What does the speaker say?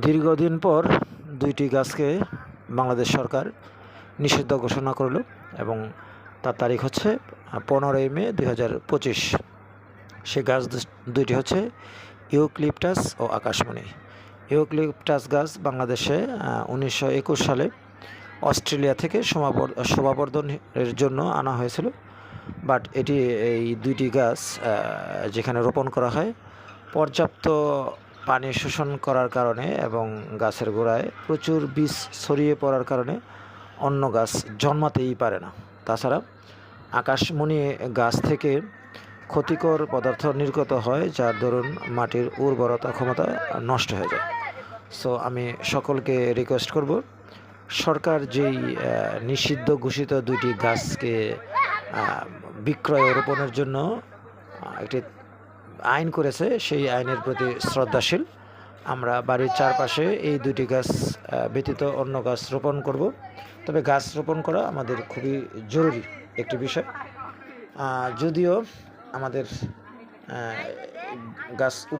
দীর্ঘদিন পর দুইটি গাছকে বাংলাদেশ সরকার নিষিদ্ধ ঘোষণা করল এবং তার তারিখ হচ্ছে পনেরোই মে দুই হাজার পঁচিশ। সে গাছ দুইটি হচ্ছে ইউক্লিপটাস ও আকাশমণি। ইউক্লিপটাস গাছ বাংলাদেশে উনিশশো একুশ সালে অস্ট্রেলিয়া থেকে শোভাবর্ধনের জন্য আনা হয়েছিল। বাট এটি, এই দুইটি গাছ যেখানে রোপণ করা হয়, পর্যাপ্ত পানি শোষণ করার কারণে এবং গাছের গোড়ায় প্রচুর বীজ ছড়িয়ে পড়ার কারণে অন্য গাছ জন্মাতেই পারে না। তাছাড়া আকাশমণি গাছ থেকে ক্ষতিকর পদার্থ নির্গত হয়, যার দরুন মাটির উর্বরতা ক্ষমতা নষ্ট হয়ে যায়। সো আমি সকলকে রিকোয়েস্ট করব, সরকার যেই নিষিদ্ধ ঘোষিত দুইটি গাছকে বিক্রয় রোপণের জন্য একটি আইন করেছে, সেই আইনের প্রতি শ্রদ্ধাশীল। আমরা বাড়ির চারপাশে এই দুটি গাছ ব্যতীত অন্য গাছ রোপণ করব। তবে গাছ রোপণ করা আমাদের খুবই জরুরি একটি বিষয়। যদিও আমাদের গাছ